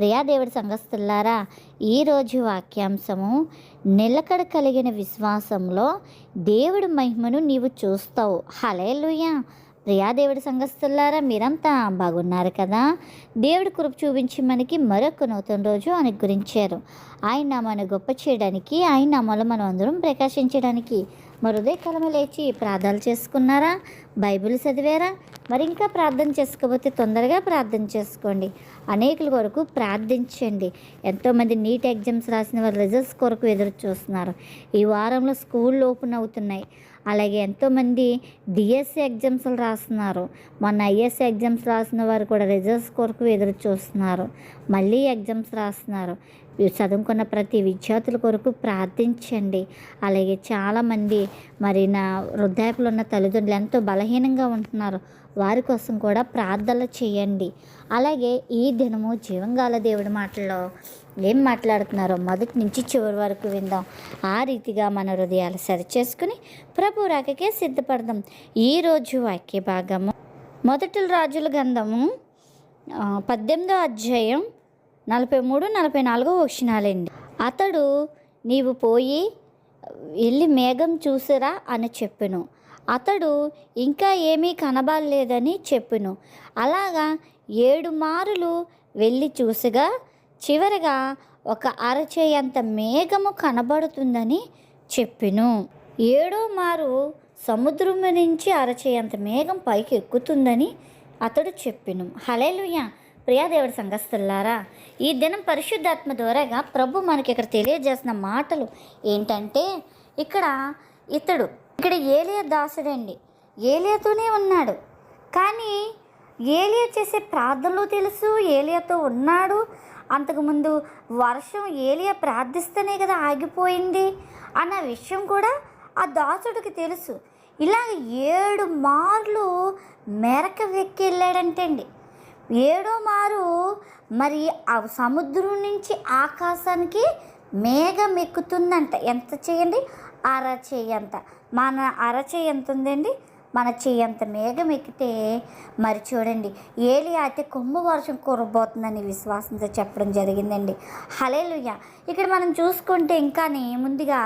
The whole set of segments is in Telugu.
ప్రియా దేవుడి సంఘస్థులారా ఈరోజు వాక్యాంశము నిలకడ కలిగిన విశ్వాసంలో దేవుడి మహిమను నీవు చూస్తావు. హలేలుయ్యా ప్రియా దేవుడి సంఘస్థులారా మీరంతా బాగున్నారు కదా? దేవుడి కృప చూపించి మనకి మరొక నూతన రోజు అనుగ్రహించారు. ఆయన నామాన్ని గొప్ప చేయడానికి ఆయన నామాలు మనం అందరం ప్రకాశించడానికి మరుదే కలమ లేచి ప్రార్థనలు చేసుకున్నారా? బైబిల్ చదివారా? మరి ఇంకా ప్రార్థన చేసుకోకపోతే తొందరగా ప్రార్థన చేసుకోండి. అనేకుల కొరకు ప్రార్థించండి. ఎంతోమంది నీట్ ఎగ్జామ్స్ రాసిన వారు రిజల్ట్స్ కొరకు ఎదురు చూస్తున్నారు. ఈ వారంలో స్కూళ్ళు ఓపెన్ అవుతున్నాయి. అలాగే ఎంతోమంది డిఎస్సి ఎగ్జామ్స్లు రాస్తున్నారు. మొన్న ఐఎస్సి ఎగ్జామ్స్ రాసిన వారు కూడా రిజల్ట్స్ కొరకు ఎదురు చూస్తున్నారు. మళ్ళీ ఎగ్జామ్స్ రాస్తున్నారు. చదువుకున్న ప్రతి విద్యార్థుల కొరకు ప్రార్థించండి. అలాగే చాలామంది మరి నా వృద్ధాపులు ఉన్న తల్లిదండ్రులు ఎంతో బలహీనంగా ఉంటున్నారు. వారి కోసం కూడా ప్రార్థనలు చేయండి. అలాగే ఈ దినము జీవంగాల దేవుడి మాటల్లో ఏం మాట్లాడుతున్నారో మొదటి నుంచి చివరి వరకు విందాం. ఆ రీతిగా మన హృదయాలు సరిచేసుకుని ప్రభు రాకకే సిద్ధపడదాం. ఈరోజు వాక్య భాగము. మొదటి రాజుల గంధము పద్దెనిమిదో అధ్యాయం నలభై మూడు నలభై నాలుగో వచనాలండి. అతడు నీవు పోయి వెళ్ళి మేఘం చూసిరా అని చెప్పెను. అతడు ఇంకా ఏమీ కనబడలేదని చెప్పెను. అలాగా ఏడు మారులు వెళ్ళి చూసగా చివరగా ఒక అరచేయంత మేఘము కనబడుతుందని చెప్పెను. ఏడో మారు సముద్రం నుంచి అరచేయంత మేఘం పైకి ఎక్కుతుందని అతడు చెప్పెను. హలేలుయ్య ప్రియాదేవుడి సంఘస్థులారా ఈ దినం పరిశుద్ధాత్మ ద్వారాగా ప్రభు మనకి ఇక్కడ తెలియజేసిన మాటలు ఏంటంటే ఇక్కడ ఇతడు ఇక్కడ ఏలియా దాసుడండి. ఏలియాతోనే ఉన్నాడు. కానీ ఏలియా చేసే ప్రార్థనలు తెలుసు ఏలియాతో ఉన్నాడు అంతకుముందు వర్షం ఏలియా ప్రార్థిస్తేనే కదా ఆగిపోయింది అన్న విషయం కూడా ఆ దాసుడికి తెలుసు. ఇలాగ ఏడు మార్లు మెరక వెక్కి వెళ్ళాడంటండి. ఏడో మారు మరి ఆ సముద్రం నుంచి ఆకాశానికి మేఘం ఎక్కుతుందంట. ఎంత చేయండి? అరచేయంత మన అరచేయి ఎంత ఉందండి మన చేయంత మేఘం ఎక్కితే మరి చూడండి ఏలి అయితే కొమ్ము వర్షం కురబోతుందని విశ్వాసంతో చెప్పడం జరిగిందండి. హలేలుయ్య ఇక్కడ మనం చూసుకుంటే ఇంకానే ముందుగా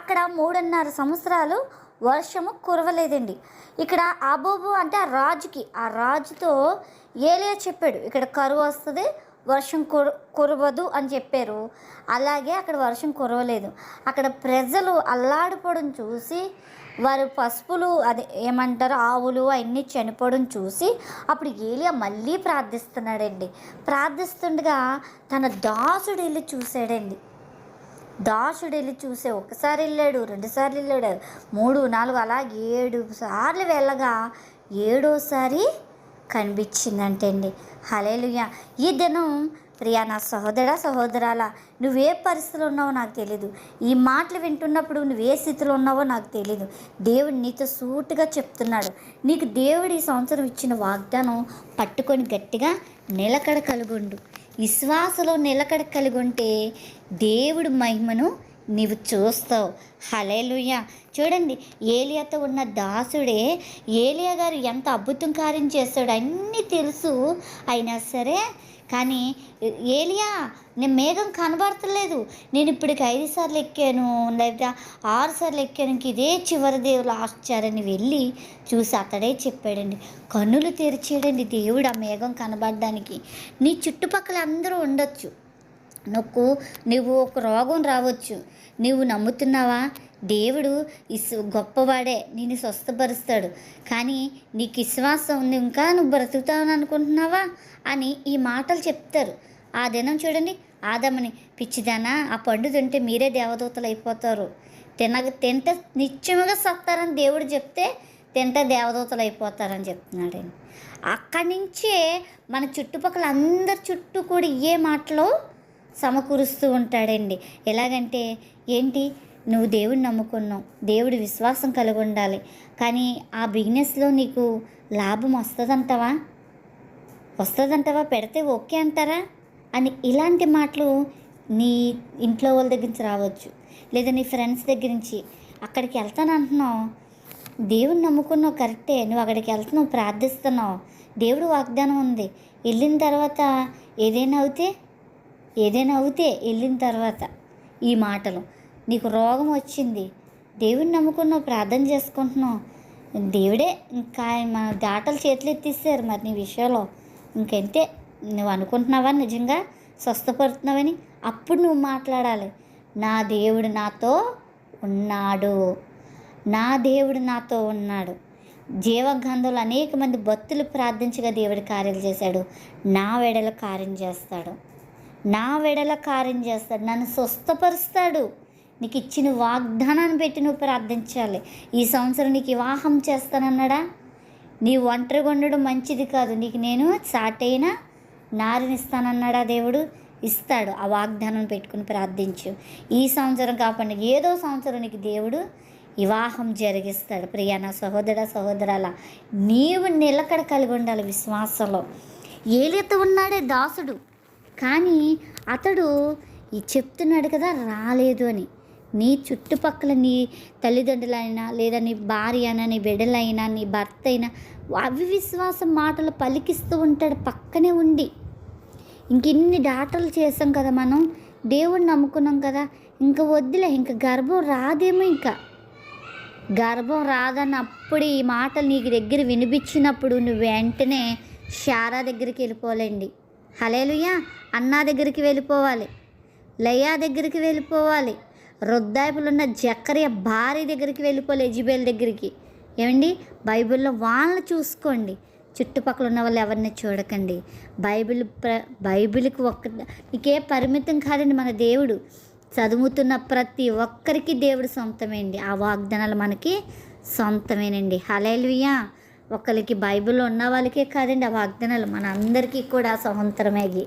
అక్కడ మూడున్నర సంవత్సరాలు వర్షము కురవలేదండి. ఇక్కడ అబోబు అంటే ఆ రాజుకి ఆ రాజుతో ఏలియా చెప్పాడు ఇక్కడ కరువు వస్తుంది వర్షం కుర కురవదు అని చెప్పారు. అలాగే అక్కడ వర్షం కురవలేదు. అక్కడ ప్రజలు అల్లాడిపోవడం చూసి వారు పసుపులు అదే ఏమంటారు ఆవులు అవన్నీ చనిపోవడం చూసి అప్పుడు ఏలియా మళ్ళీ ప్రార్థిస్తున్నాడండి. ప్రార్థిస్తుండగా తన దాసుడు వెళ్ళి చూశాడండి. దాసుడు వెళ్ళి చూసే ఒకసారి వెళ్ళాడు రెండుసార్లు వెళ్ళాడు మూడు నాలుగు అలా ఏడు సార్లు వెళ్ళగా ఏడోసారి కనిపించిందంటే అండి హలేలుయ్య ఈ దినం ప్రియా నా సహోదర సహోదరాల నువ్వే పరిస్థితిలో ఉన్నావో నాకు తెలియదు ఈ మాటలు వింటున్నప్పుడు నువ్వు ఏ స్థితిలో ఉన్నావో నాకు తెలియదు దేవుడు నీతో సూటుగా చెప్తున్నాడు. నీకు దేవుడు ఈ సంవత్సరం ఇచ్చిన వాగ్దానం పట్టుకొని గట్టిగా నిలకడ కలుగుండు. విశ్వాసలో నిలకడ కలిగి ఉంటే దేవుడు మహిమను నీవు చూస్తావు. హలేలుయ్య చూడండి ఏలియాతో ఉన్న దాసుడే ఏలియా గారు ఎంత అద్భుతం కార్యం చేస్తాడు అన్నీ తెలుసు. అయినా సరే కానీ ఏలియా నేను మేఘం కనబడతలేదు. నేను ఇప్పటికి ఐదు సార్లు ఎక్కాను. లేదా ఆరు సార్లు ఎక్కాను. ఇంక ఇదే చివరి దేవుడు ఆశ్చారని వెళ్ళి చూసి అతడే చెప్పాడండి కన్నులు తెరిచాడండి దేవుడు ఆ మేఘం కనబడడానికి. నీ చుట్టుపక్కల అందరూ ఉండొచ్చు. నొక్కు నువ్వు ఒక రోగం రావచ్చు. నువ్వు నమ్ముతున్నావా? దేవుడు ఇస్ గొప్పవాడే. నేను స్వస్థపరుస్తాడు. కానీ నీకు విశ్వాసం ఉంది. ఇంకా నువ్వు బ్రతుకుతావని అనుకుంటున్నావా? అని ఈ మాటలు చెప్తారు. ఆ దినం చూడండి. ఆదమని పిచ్చిదానా ఆ పండు తింటే మీరే దేవదూతలు అయిపోతారు. తినగ తింటే నిత్యముగా సత్తారని దేవుడు చెప్తే తింటే దేవదూతలు అయిపోతారని చెప్తున్నాడు అక్కడి నుంచే మన చుట్టుపక్కల అందరి చుట్టూ కూడా ఏ మాటలో సమకూరుస్తూ ఉంటాడండి. ఎలాగంటే ఏంటి? నువ్వు దేవుడిని నమ్ముకున్నావు. దేవుడి విశ్వాసం కలిగి ఉండాలి కానీ ఆ బిజినెస్లో నీకు లాభం వస్తుందంటావా? వస్తుందంటావా? పెడితే ఓకే అంటారా? అని ఇలాంటి మాటలు నీ ఇంట్లో వాళ్ళ దగ్గర నుంచి రావచ్చు. లేదా నీ ఫ్రెండ్స్ దగ్గర నుంచి. అక్కడికి వెళ్తాను అంటున్నావు. దేవుని నమ్ముకున్నావు కరెక్టే. నువ్వు అక్కడికి వెళ్తున్నావు ప్రార్థిస్తున్నావు. దేవుడు వాగ్దానం ఉంది. వెళ్ళిన తర్వాత ఏదైనా అవుతే ఏదైనా అవుతే వెళ్ళిన తర్వాత ఈ మాటలు నీకు రోగం వచ్చింది దేవుడిని నమ్ముకున్నావు ప్రార్థన చేసుకుంటున్నావు దేవుడే ఇంకా మన దాటలు చేతులు ఎత్తేసారు మరి నీ విషయంలో. ఇంకంతే నువ్వు అనుకుంటున్నావా నిజంగా? స్వస్థపడుతున్నావని అప్పుడు నువ్వు మాట్లాడాలి. నా దేవుడు నాతో ఉన్నాడు. నా దేవుడు నాతో ఉన్నాడు. జీవగంధులు అనేక మంది భక్తులు ప్రార్థించగా దేవుడి కార్యాలు చేశాడు. నా వెడల కార్యం చేస్తాడు. నా వెడల కార్యం చేస్తాడు నన్ను స్వస్థపరుస్తాడు. నీకు ఇచ్చిన వాగ్దానాన్ని పెట్టి నువ్వు ప్రార్థించాలి. ఈ సంవత్సరం నీకు వివాహం చేస్తానన్నాడా? నీ ఒంటరిగా ఉండడం మంచిది కాదు. నీకు నేను చాటైన నారినిస్తానన్నాడా దేవుడు? ఇస్తాడు. ఆ వాగ్దానం పెట్టుకుని ప్రార్థించు. ఈ సంవత్సరం కాకుండా ఏదో సంవత్సరం నీకు దేవుడు వివాహం జరిగిస్తాడు. ప్రియాణ సహోదర సహోదరాల నీవు నిలకడ కలిగి ఉండాలి విశ్వాసంలో. ఏలిత ఉన్నాడే దాసుడు. కానీ అతడు ఈ చెప్తున్నాడు కదా రాలేదు అని. నీ చుట్టుపక్కల నీ తల్లిదండ్రులైనా లేదా నీ భార్య అయినా నీ బిడ్డలైనా నీ భర్త అయినా అవివిశ్వాసం మాటలు పలికిస్తూ ఉంటాడు పక్కనే ఉండి. ఇంక ఇన్ని డాటలు చేసాం కదా మనం దేవుడిని నమ్ముకున్నాం కదా ఇంకా వద్దులే ఇంకా గర్భం రాదేమో ఇంకా. గర్భం రాదని అప్పుడు ఈ మాటలు నీకు దగ్గర వినిపించినప్పుడు నువ్వు వెంటనే శారా దగ్గరికి వెళ్ళిపోలేండి. హలేలుయా అన్నా దగ్గరికి వెళ్ళిపోవాలి. లయ్యా దగ్గరికి వెళ్ళిపోవాలి. వృద్ధాపులున్న జక్కరియ భార్య దగ్గరికి వెళ్ళిపోవాలి ఎజిబేల్ దగ్గరికి. ఏమండి? బైబిల్లో వాళ్ళని చూసుకోండి. చుట్టుపక్కల ఉన్న వాళ్ళు ఎవరిని చూడకండి. బైబిల్ ప్ర బైబిల్కి ఒక్క నీకే పరిమితం కాదండి మన దేవుడు. చదువుతున్న ప్రతి ఒక్కరికి దేవుడు సొంతమేండి. ఆ వాగ్దానాలు మనకి సొంతమేనండి. హలేలుయా ఒకరికి బైబిల్లో ఉన్న వాళ్ళకే కాదండి ఆ వాగ్దానాలు మన అందరికీ కూడా స్వతంత్రమేగి.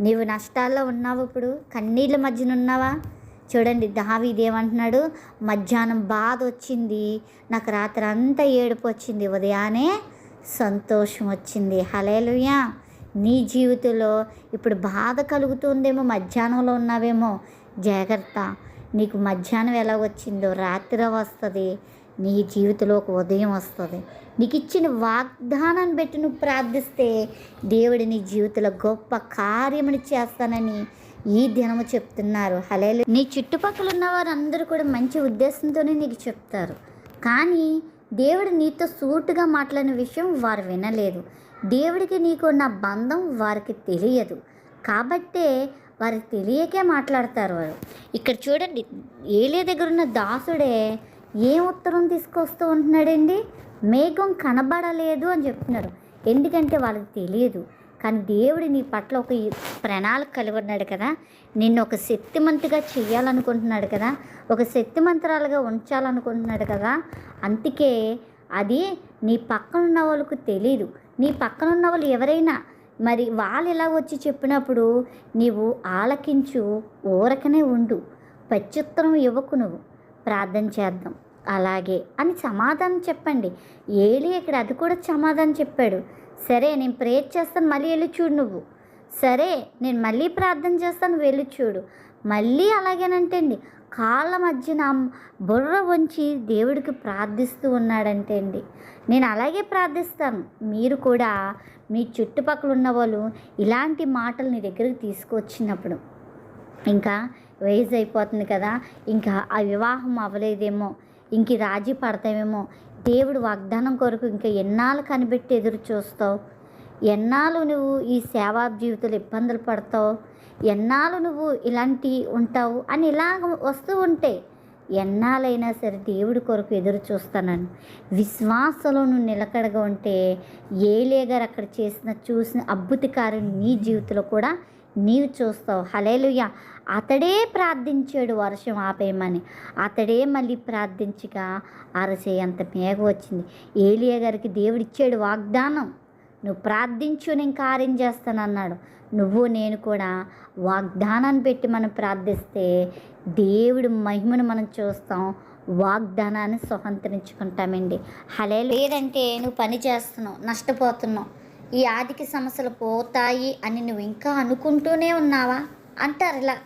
నీవు నష్టాల్లో ఉన్నావు ఇప్పుడు కన్నీళ్ళ మధ్యన ఉన్నావా? చూడండి దావి ఇదేమంటున్నాడు మధ్యాహ్నం బాధ వచ్చింది నాకు రాత్రి అంతా ఏడుపు వచ్చింది ఉదయాన్నే సంతోషం వచ్చింది. హలేలుయా నీ జీవితంలో ఇప్పుడు బాధ కలుగుతుందేమో మధ్యాహ్నంలో ఉన్నావేమో? జాగ్రత్త నీకు మధ్యాహ్నం ఎలా వచ్చిందో రాత్రి వస్తుంది? నీ జీవితంలో ఒక ఉదయం వస్తుంది. నీకు ఇచ్చిన వాగ్దానాన్ని పెట్టి నువ్వు ప్రార్థిస్తే దేవుడు నీ జీవితంలో గొప్ప కార్యముని చేస్తానని ఈ దినము చెప్తున్నారు. హలేలు నీ చుట్టుపక్కల ఉన్న వారందరూ కూడా మంచి ఉద్దేశంతోనే నీకు చెప్తారు. కానీ దేవుడు నీతో సూటుగా మాట్లాడిన విషయం వారు వినలేదు. దేవుడికి నీకు ఉన్న బంధం వారికి తెలియదు. కాబట్టే వారికి తెలియకే మాట్లాడతారు వారు. ఇక్కడ చూడండి ఏలే దగ్గర ఉన్న దాసుడే ఏం ఉత్తరం తీసుకొస్తూ ఉంటున్నాడండి? మేఘం కనబడలేదు అని చెప్తున్నారు. ఎందుకంటే వాళ్ళకి తెలియదు. కానీ దేవుడు నీ పట్ల ఒక ప్రణాళిక కలిగి ఉన్నాడు కదా. నిన్ను ఒక శక్తిమంతుగా చేయాలనుకుంటున్నాడు కదా. ఒక శక్తిమంతరాలుగా ఉంచాలనుకుంటున్నాడు కదా. అందుకే అది నీ పక్కన ఉన్న వాళ్ళకు తెలియదు నీ పక్కన ఉన్న వాళ్ళు ఎవరైనా మరి వాళ్ళు ఇలా వచ్చి చెప్పినప్పుడు నీవు ఆలకించు ఊరకనే ఉండు. ప్రత్యుత్తరం ఇవ్వకు నువ్వు. ప్రార్థన చేద్దాం. అలాగే అని సమాధానం చెప్పండి. ఏలి ఇక్కడ అది కూడా సమాధానం చెప్పాడు. సరే నేను ప్రేయర్ చేస్తాను మళ్ళీ వెళ్ళి చూడు నువ్వు. సరే నేను మళ్ళీ ప్రార్థన చేస్తాను వెళ్ళి చూడు. మళ్ళీ అలాగేనంటే అండి కాళ్ళ మధ్యన బుర్ర వంచి దేవుడికి ప్రార్థిస్తూ ఉన్నాడంటే అండి నేను అలాగే ప్రార్థిస్తాను. మీరు కూడా మీ చుట్టుపక్కల ఉన్న వాళ్ళు ఇలాంటి మాటలు నీ దగ్గరికి తీసుకొచ్చినప్పుడు. ఇంకా వయసు అయిపోతుంది కదా ఇంకా ఆ వివాహం అవ్వలేదేమో. ఇంక రాజీ పడతామేమో దేవుడు వాగ్దానం కొరకు ఇంకా ఎన్నాళ్ళు కనిపెట్టి ఎదురు చూస్తావు? ఎన్నాళ్ళు నువ్వు ఈ సేవా జీవితంలో ఇబ్బందులు పడతావు? ఎన్నాళ్ళు నువ్వు ఇలాంటి ఉంటావు? అని ఇలాగ వస్తూ ఉంటే ఎన్నాళ్ళైనా సరే దేవుడి కొరకు ఎదురు చూస్తానని విశ్వాసంలో నువ్వు నిలకడగా ఉంటే ఏలే గారు అక్కడ చేసిన చూసిన అద్భుత కార్యం నీ జీవితంలో కూడా నీవు చూస్తావు. హలేలుయ అతడే ప్రార్థించాడు వర్షం ఆపేయమని. అతడే మళ్ళీ ప్రార్థించగా అరసే అంత మేఘ వచ్చింది. ఏలియా గారికి దేవుడిచ్చాడు వాగ్దానం. నువ్వు ప్రార్థించు నేను కార్యం చేస్తాను అన్నాడు నువ్వు నేను కూడా వాగ్దానాన్ని పెట్టి మనం ప్రార్థిస్తే దేవుడు మహిమను మనం చూస్తాం. వాగ్దానాన్ని స్వతంత్రించుకుంటామండి. హలే లేదంటే నువ్వు పని చేస్తున్నావు నష్టపోతున్నావు. ఈ ఆర్థిక సమస్యలు పోతాయి అని నువ్వు ఇంకా అనుకుంటూనే ఉన్నావా? అంటారు ఇలా.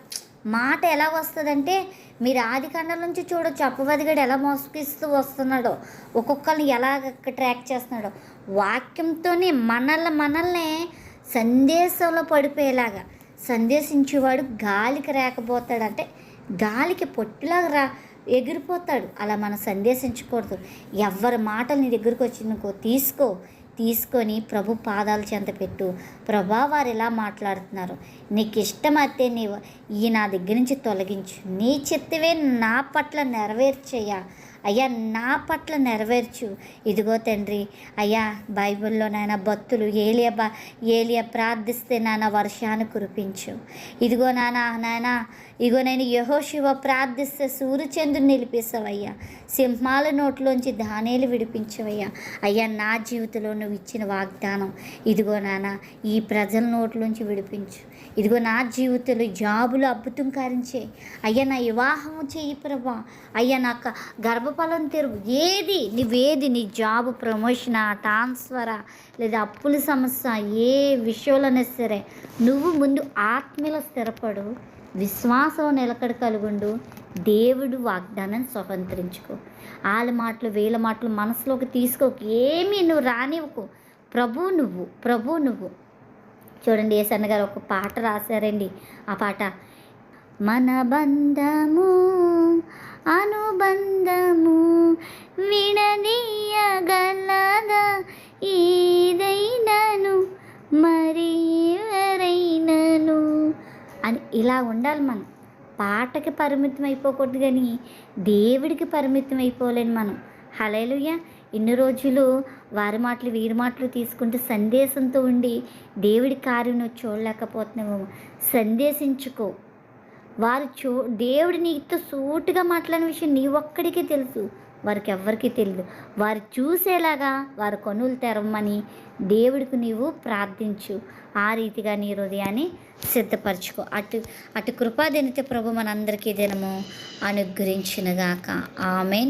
మాట ఎలా వస్తుందంటే మీరు ఆది కాండం నుంచి చూడొచ్చు అప్పవదిగడు ఎలా మోసగిస్తూ వస్తున్నాడో ఒక్కొక్కరిని ఎలా ట్రాక్ చేస్తున్నాడో వాక్యంతోనే మనల్ని మనల్ని సందేశంలో పడిపోయేలాగా సందేశించేవాడు గాలికి రాకపోతాడు. అంటే గాలికి పొట్టులాగా రా ఎగిరిపోతాడు. అలా మనం సందేశించకూడదు. ఎవరి మాటలు నీ దగ్గరకు వచ్చిందనుకో తీసుకో తీసుకొని ప్రభు పాదాల చెంత పెట్టు. ప్రభా వారు ఇలా మాట్లాడుతున్నారు? నీకు ఇష్టమైతే నీవు ఈ నా దగ్గర నుంచి తొలగించు. నీ చిత్తవే నా పట్ల నెరవేర్చయ్యా అయ్యా నా పట్ల నెరవేర్చు. ఇదిగో తండ్రి అయ్యా బైబిల్లో నాయన భక్తులు ఏలియ బా ఏలియ ప్రార్థిస్తే నాన్న వర్షాన్ని కురిపించు. ఇదిగో నాన్న నాయన ఇగో నేను యహోశివ ప్రార్థిస్తే సూర్యచంద్రుని నిలిపిస్తావయ్యా. సింహాల నోట్లోంచి ధాన్యాలు విడిపించవయ్యా. అయ్యా నా జీవితంలో నువ్వు ఇచ్చిన వాగ్దానం. ఇదిగో నాన్న ఈ ప్రజల నోట్లోంచి విడిపించు. ఇదిగో నా జీవితంలో జాబులు అద్భుతం కారించే. అయ్యా నా వివాహం చేయి ప్రభా. అయ్యా నాకు లాభఫలం తెరువు. ఏది? నువ్వేది నీ జాబ్ ప్రమోషనా ట్రాన్స్ఫరా లేదా అప్పుల సమస్య ఏ విషయంలోనే సరే. నువ్వు ముందు ఆత్మీయుల స్థిరపడు విశ్వాసం నిలకడ కలుగుండు దేవుడు వాగ్దానాన్ని స్వతంత్రించుకో. వాళ్ళ మాటలు వీళ్ళ మాటలు మనసులోకి తీసుకోకు. ఏమీ నువ్వు రానివ్వకు. ప్రభు నువ్వు ప్రభు నువ్వు. చూడండి ఏసన్న గారు ఒక పాట రాశారండి. ఆ పాట మన బంధము ఉండాలి మనం. పాటకి పరిమితం అయిపోకూడదు కానీ దేవుడికి పరిమితం అయిపోలేని మనం. హలేలుయ ఇన్ని రోజులు వారి మాటలు వీరి మాటలు తీసుకుంటూ సందేశంతో ఉండి దేవుడి కార్యం నువ్వు చూడలేకపోతున్నావు. సందేశించుకో. వారు చూ దేవుడు నీతో సూటుగా మాట్లాడిన విషయం నీ ఒక్కడికే తెలుసు. వారికి ఎవ్వరికీ తెలియదు వారు చూసేలాగా వారి కనులు తెరవమని దేవుడికి నీవు ప్రార్థించు. ఆ రీతిగా నీ హృదయాన్ని సిద్ధపరచుకో. అటు అటు కృపాదినిత ప్రభు మనందరికీ దినము అనుగ్రహించినగాక. ఆమెన్.